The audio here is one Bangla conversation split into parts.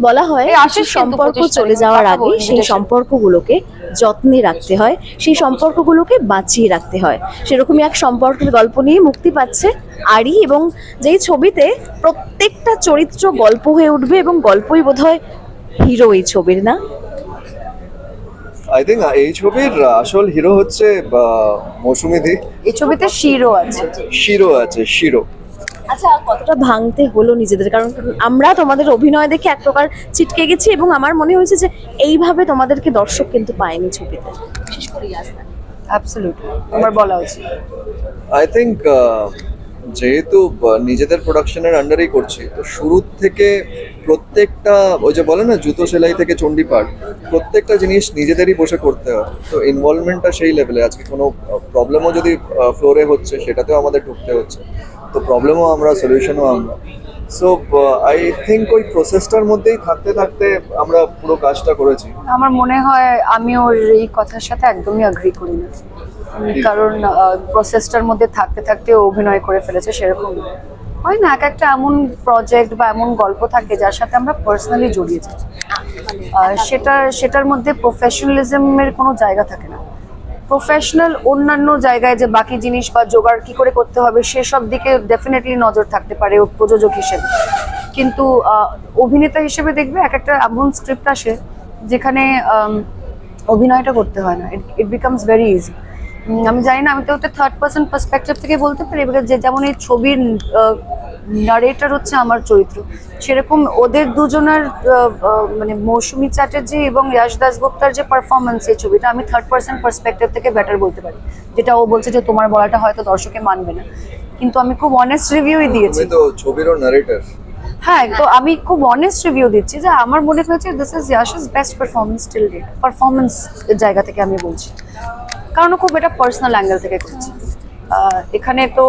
বলা হয় সম্পর্ক চলে যাওয়ার আগে সেই সম্পর্কগুলোকে যত্নে রাখতে হয় সেই সম্পর্কগুলোকে বাঁচিয়ে রাখতে হয়। সেরকমই এক সম্পর্কের গল্প নিয়ে মুক্তি পাচ্ছে আরি এবং যেই ছবিতে প্রত্যেকটা চরিত্র গল্প হয়ে উঠবে এবং গল্পই বোধহয় হিরো এই ছবির না? আই থিঙ্ক এই ছবির আসল হিরো হচ্ছে মৌসুমী দি। এই ছবিতে শিরো আছে। শিরো আছে শিরো। আচ্ছা কতটা ভাঙতে হলো নিজেদের? কারণ আমরা তোমাদের অভিনয় দেখে এক প্রকার ছিটকে গেছি এবং আমার মনে হয়েছে যে এইভাবে তোমাদেরকে দর্শক কিন্তু পায়নি ছবিতে। বিশেষ করে আমার বলা উচিত। আই থিঙ্ক যেহেতু নিজেদের প্রোডাকশনের আন্ডারেই করছি তো শুরুর থেকে প্রত্যেকটা ওই যে বলে না জুতো সেলাই থেকে চণ্ডীপাঠ প্রত্যেকটা জিনিস নিজেদেরই বসে করতে হয়। তো ইনভলভমেন্টটা সেই লেভেলে আজকে কোনো প্রবলেমও যদি ফ্লোরে হচ্ছে সেটাতেও আমাদের ঢুকতে হচ্ছে। তো প্রবলেমও আমরা সলিউশনও আমরা। সো আই থিঙ্ক ওই প্রসেসটার মধ্যেই থাকতে থাকতে আমরা পুরো কাজটা করেছি। আমার মনে হয় আমি ওর এই কথার সাথে একদমই অ্যাগ্রি করি না। কারণ প্রসেসটার মধ্যে থাকতে থাকতে অভিনয় করে ফেলেছে সেরকম হয় না এক একটা এমন প্রজেক্ট বা এমন গল্প থাকে যার সাথে আমরা পার্সোনালি জড়িয়ে যাই। আর সেটা সেটার মধ্যে প্রফেশনালিজমের কোনো জায়গা থাকে না। প্রফেশনাল অন্যান্য জায়গায় যে বাকি জিনিস বা জোগাড় কি করে করতে হবে, সেসব দিকে ডেফিনেটলি নজর থাকতে পারে প্রযোজক হিসেবে। কিন্তু অভিনেতা হিসেবে দেখবে এক একটা এমন স্ক্রিপ্ট আসে যেখানে অভিনয়টা করতে হয় না। ইট বিকামস ভেরি ইজি আমি জানি না, আমি তো থার্ড পার্সন পার্সপেক্টিভ থেকে বলতে পারি যে যেমন এই ছবির নারেটার হচ্ছে আমার চরিত্র। সেরকম ওদের দুজনের মানে মৌসুমী চ্যাটার্জি এবং ইয়াশ দাসগুপ্তার যে পারফরমেন্স এই ছবিটা আমি থার্ড পার্সন পার্সপেক্টিভ থেকে বেটার বলতে পারি। যেটা ও বলছে যে তোমার বলাটা হয়তো দর্শকে মানবে না। কিন্তু আমি খুব অনেস্ট রিভিউই দিয়েছি। তো ছবিরও নারেটার হ্যাঁ তো আমি খুব অনেস্ট রিভিউ দিচ্ছি যে আমার মনে হয়েছে this is Yash's best performance till date performance জায়গা থেকে আমি বলছি। কারণ খুব এটা পার্সোনাল অ্যাঙ্গেল থেকে করছি। এখানে তো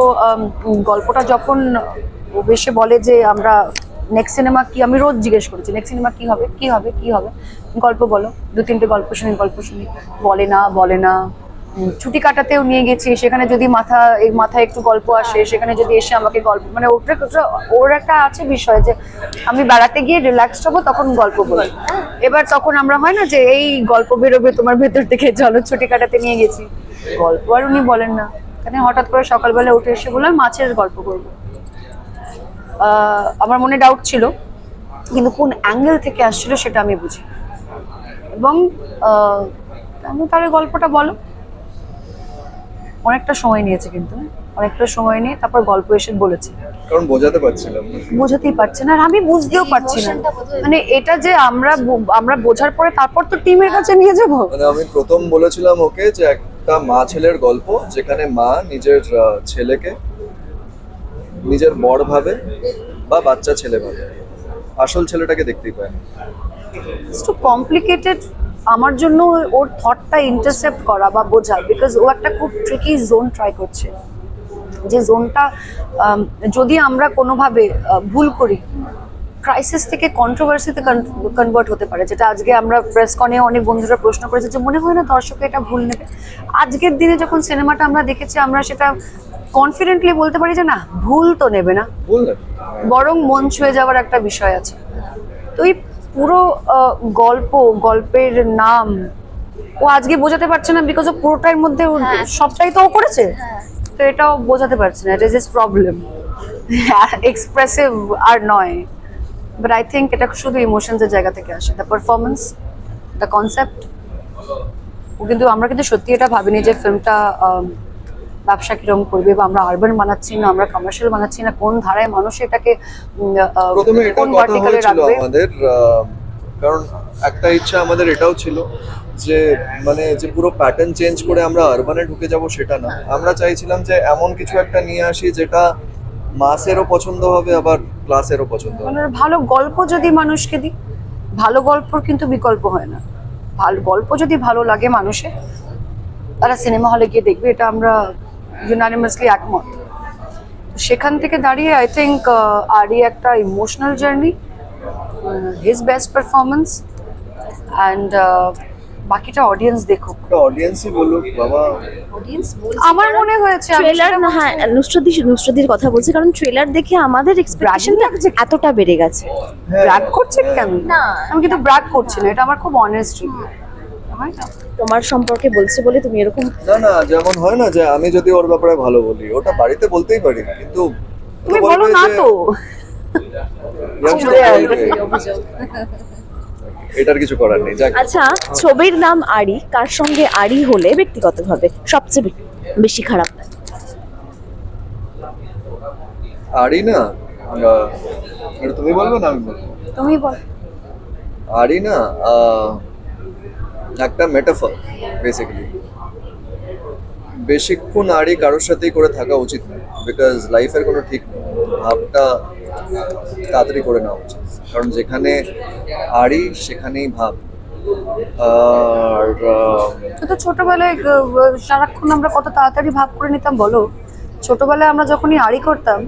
গল্পটা যখন ও এসে বলে যে আমরা নেক্সট সিনেমা কি? আমি রোজ জিজ্ঞেস করেছি নেক্সট সিনেমা কি হবে? কি হবে? কি হবে? গল্প বলো দু তিনটে গল্প শুনি গল্প শুনি। বলে না বলে না। ছুটি কাটাতেও নিয়ে গেছি সেখানে যদি মাথা এই মাথায় একটু গল্প আসে সেখানে যদি এসে আমাকে গল্প মানে ওটা ওর একটা আছে বিষয় যে আমি বেড়াতে গিয়ে রিল্যাক্স হব তখন গল্প বলি। এবার তখন আমরা হয় না যে এই গল্প বেরোবে তোমার ভেতর থেকে চলো ছুটি কাটাতে নিয়ে গেছি। গল্প আর উনি বলেন না। এখানে হঠাৎ করে সকালবেলা উঠে এসে বললাম মাছের গল্প করব। আমার মনে ডাউট ছিল কিন্তু কোন অ্যাঙ্গেল থেকে আসছিল সেটা আমি বুঝি। এবং আমি তাহলে গল্পটা বলো। অনেকটা সময় নিয়েছে কিন্তু অনেকটা সময় নিয়ে তারপর গল্প এসে বলেছে। কারণ বোঝাতে পারছিলাম না। বোঝাতেই পারছে না আর আমি বুঝতেও পারছি না। মানে এটা যে আমরা আমরা বোঝার পরে তারপর তো টিমের কাছে নিয়ে যাব। মানে আমি প্রথম বলেছিলাম ওকে যে একটা মা ছেলের গল্প যেখানে মা নিজের ছেলেকে নিজের বড় ভাবে বা বাচ্চা ছেলে ভাবে আসল ছেলেটাকে দেখতেই পায় না। একটু কমপ্লিকেটেড আমার জন্য ওর থটটা ইন্টারসেপ্ট করা বা বোঝা বিকজ ও একটা খুব ট্রিকি জোন ট্রাই করছে যে জোনটা যদি আমরা কোনোভাবে ভুল করি ক্রাইসিস থেকে কন্ট্রোভার্সিতে কনভার্ট হতে পারে যেটা আজকে আমরা প্রেস কনে অনেক বন্ধুরা প্রশ্ন করেছে যে মনে হয় না দর্শক এটা ভুল নেবে। আজকের দিনে যখন সিনেমাটা আমরা দেখেছি আমরা সেটা কনফিডেন্টলি বলতে পারি যে না ভুল তো নেবে না। বরং মন ছুঁয়ে যাওয়ার একটা বিষয় আছে। তো এই পুরো গল্প গল্পের নাম ও আজকে বোঝাতে পারছে না বিকজ ও পুরোটার মধ্যে ওর সবটাই তো ও করেছে। তো এটাও বোঝাতে পারছে না it is his problem expressive আর নয়। বাট আই থিঙ্ক এটা শুধু ইমোশনসের জায়গা থেকে আসে। দ্য পারফরমেন্স দ্য কনসেপ্ট কিন্তু আমরা কিন্তু সত্যি এটা ভাবিনি যে ফিল্মটা ব্যবসা কীরকম করবে বা আমরা আরবান বানাচ্ছি না আমরা কমার্শিয়াল বানাচ্ছি না কোন ধারায় মানুষ এটাকে কোন কথা ভার্টিকালে রাখবে? আমাদের কারণ একটা ইচ্ছা আমাদের এটাও ছিল যে মানে যে পুরো প্যাটার্ন চেঞ্জ করে আমরা আরবানে ঢুকে যাব সেটা না। আমরা চাইছিলাম যে এমন কিছু একটা নিয়ে আসি যেটা মাসেরও পছন্দ হবে, আবার ক্লাসেরও পছন্দ হবে। মানে ভালো গল্প যদি মানুষকে দিই, ভালো গল্পর কিন্তু বিকল্প হয় না। ভালো গল্প যদি ভালো লাগে মানুষের তারা সিনেমা হলে গিয়ে দেখবে, এটা আমরা ইউনানিমাসলি একমত। সেখান থেকে দাঁড়িয়ে আই থিঙ্ক আরই একটা emotional journey his best performance and বাকিটা অডিয়েন্স দেখুক। অডিয়েন্সই বলুক বাবা। অডিয়েন্স আমার মনে হয়েছে ট্রেলার না হ্যাঁ নুসরদি নুসরদির কথা বলছি কারণ ট্রেলার দেখে আমাদের এক্সপেকটেশনটা এতটা বেড়ে গেছে। ব্র্যাক করছে কেন? না। আমি কিন্তু ব্র্যাক করছি না এটা আমার খুব অনেস্ট তোমার সম্পর্কে বলছে বলে তুমি এরকম না না যেমন হয় না যে আমি যদি ওর ব্যাপারে ভালো বলি ওটা বাড়িতে বলতেই পারি কিন্তু তুমি বলো না তো। এটার কিছু করার নেই আচ্ছা ছবির নাম আড়ি কার সঙ্গে আড়ি হলে ব্যক্তিগতভাবে সবচেয়ে বেশি খারাপ? লাগে? না? এটা তুমি বলবে না আমি বলব। তুমি বল। আরই না আহ, একটা মেটাফর বেসিক্যালি বেশিক্ষণ আরই কারোর সাথেই করে থাকা উচিত নয় বিকজ লাইফের কোনো ঠিক নেই। ভাবটা তাড়াতাড়ি করে নেওয়া উচিত। কারণ যেখানে আরই সেখানেই ভাব। আর তো ছোটবেলায় সারাক্ষণ আমরা কত তাড়াতাড়ি ভাব করে নিতাম বলো? ছোটবেলায় আমরা যখনই আড়ি করতাম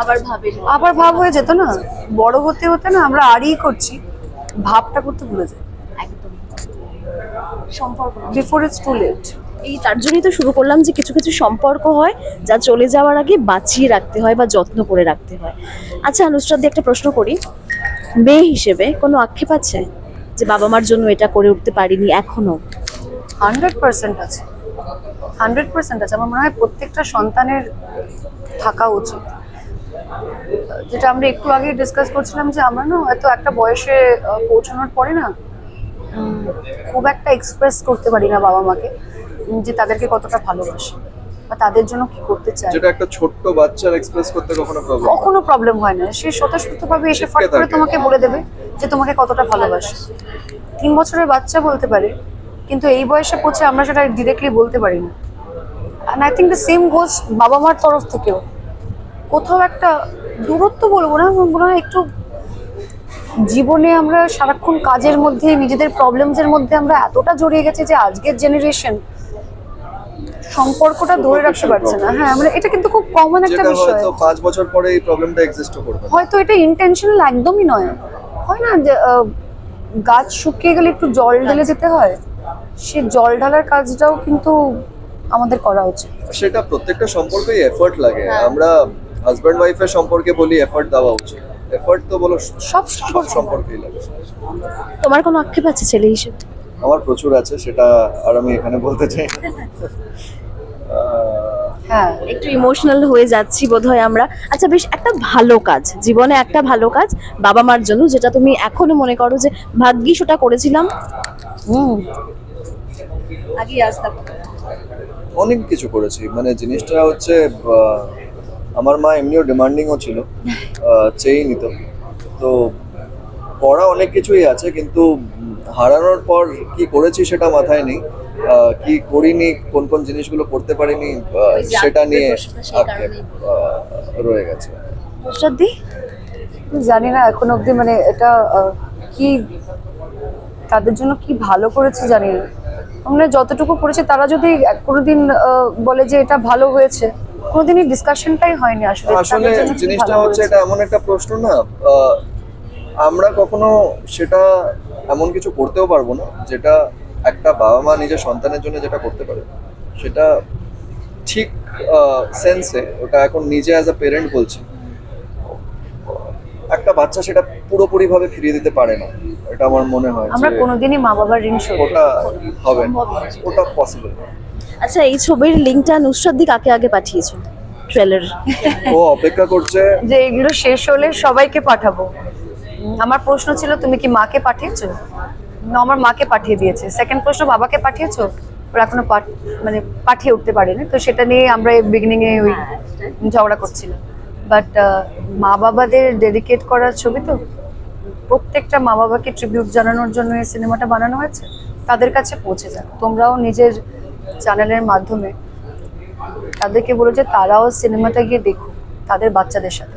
আবার ভাবে আবার ভাব হয়ে যেত না? বড় হতে হতে না আমরা আড়ি করছি ভাবটা করতে ভুলে যাই। একদম। সম্পর্ক বিফোর ইটস টু লেট এই তার জন্যই তো শুরু করলাম যে কিছু কিছু সম্পর্ক হয় যা চলে যাওয়ার আগে বাঁচিয়ে রাখতে হয় বা যত্ন করে রাখতে হয়। আচ্ছা নুসরাত দিয়ে একটা প্রশ্ন করি। মেয়ে হিসেবে কোনো আক্ষেপ আছে? যে বাবা মার জন্য এটা করে উঠতে পারিনি এখনও? হান্ড্রেড পার্সেন্ট আছে। হান্ড্রেড পার্সেন্ট আছে। আমার মনে হয় প্রত্যেকটা সন্তানের থাকা উচিত। যেটা আমরা একটু আগে ডিসকাস করছিলাম যে আমরা না হয়তো একটা বয়সে পৌঁছানোর পরে না খুব একটা এক্সপ্রেস করতে পারি না বাবা মাকে, যে তাদেরকে কতটা ভালোবাসি। বা তাদের জন্য কি করতে চাই যেটা একটা ছোট্ট বাচ্চার এক্সপ্রেস করতে কখনো প্রবলেম কখনো প্রবলেম হয় না। সে স্বতঃস্ফূর্তভাবে এসে ফট করে তোমাকে বলে দেবে যে তোমাকে কতটা ভালোবাসে। তিন বছরের বাচ্চা বলতে পারে কিন্তু এই বয়সে পৌঁছে আমরা সেটা ডিরেক্টলি বলতে পারি না। And I think the same goes বাবা মার তরফ থেকেও। কোথাও একটা দূরত্ব বলব না মনে হয় একটু জীবনে আমরা সারাক্ষণ কাজের মধ্যে নিজেদের প্রবলেমসের মধ্যে আমরা এতটা জড়িয়ে গেছি যে আজকের জেনারেশন সম্পর্কটা ধরে রাখতে পারছে না। হ্যাঁ মানে এটা কিন্তু খুব কমন একটা বিষয়। হয়তো পাঁচ বছর পরে এই প্রবলেমটা এক্সিস্ট করবে। হয়তো এটা ইন্টেনশনাল একদমই নয়। হয় না যে গাছ শুকিয়ে গেলে একটু জল ঢেলে যেতে হয় সে জল ঢালার কাজটাও কিন্তু আমাদের করা উচিত। সেটা প্রত্যেকটা সম্পর্কেই এফর্ট লাগে। আমরা হাজব্যান্ড ওয়াইফের সম্পর্কে বলি এফর্ট দেওয়া উচিত। এফর্ট তো বলো সব সম্পর্ক সম্পর্কেই লাগে। তোমার কোনো আক্ষেপ আছে ছেলে হিসেবে? আমার প্রচুর আছে সেটা আর আমি এখানে বলতে চাই হ্যাঁ একটু ইমোশনাল হয়ে যাচ্ছি বোধহয় আমরা। আচ্ছা বেশ একটা ভালো কাজ জীবনে একটা ভালো কাজ বাবা মার জন্য যেটা তুমি এখনও মনে করো যে ভাগ্যিস ওটা করেছিলাম। হুম। আগে আসতাম অনেক কিছু করেছি মানে জিনিসটা হচ্ছে আমার মা এমনিও ডিমান্ডিংও ছিল চেয়েই নিত। তো করা অনেক কিছুই আছে কিন্তু হারানোর পর কি করেছি সেটা মাথায় নেই। কি করিনি কোন কোন জিনিসগুলো করতে পারিনি সেটা নিয়ে রয়ে গেছে। জানি না এখন অবধি মানে এটা কি তাদের জন্য কি ভালো করেছে জানি না। আমরা যতটুকু করেছি তারা যদি কোনোদিন বলে যে এটা ভালো হয়েছে কোনোদিনই ডিসকাশনটাই হয়নি আসলে আসলে জিনিসটা হচ্ছে এটা এমন একটা প্রশ্ন না আমরা কখনো সেটা এমন কিছু করতেও পারব না যেটা একটা বাবা মা নিজের সন্তানের জন্য যেটা করতে পারে। সেটা ঠিক সেন্সে ওটা এখন নিজে অ্যাজ আ পেরেন্ট বলছি। একটা বাচ্চা সেটা পুরোপুরি ভাবে ফিরিয়ে দিতে পারে না এটা আমার মনে হয় আমরা কোনোদিনই মা বাবার ঋণ শোধ ওটা হবে না। ওটা পসিবল আচ্ছা এই ছবির লিঙ্কটা নুসরাত দি কাকে আগে পাঠিয়েছো? ট্রেলার ও অপেক্ষা করছে। যে এগুলো শেষ হলে সবাইকে পাঠাবো। আমার প্রশ্ন ছিল তুমি কি মাকে পাঠিয়েছো? না আমার মাকে পাঠিয়ে দিয়েছে। সেকেন্ড প্রশ্ন বাবাকে পাঠিয়েছো? ওরা এখনও মানে পাঠিয়ে উঠতে পারেনি। তো সেটা নিয়ে আমরা বিগিনিং এ ওই ঝগড়া করছিলাম। বাট মা বাবাদের ডেডিকেট করার ছবি তো। প্রত্যেকটা মা বাবাকে ট্রিবিউট জানানোর জন্য এই সিনেমাটা বানানো হয়েছে। তাদের কাছে পৌঁছে যাক। তোমরাও নিজের চ্যানেলের মাধ্যমে তাদেরকে বলো যে তারাও সিনেমাটা গিয়ে দেখুক তাদের বাচ্চাদের সাথে।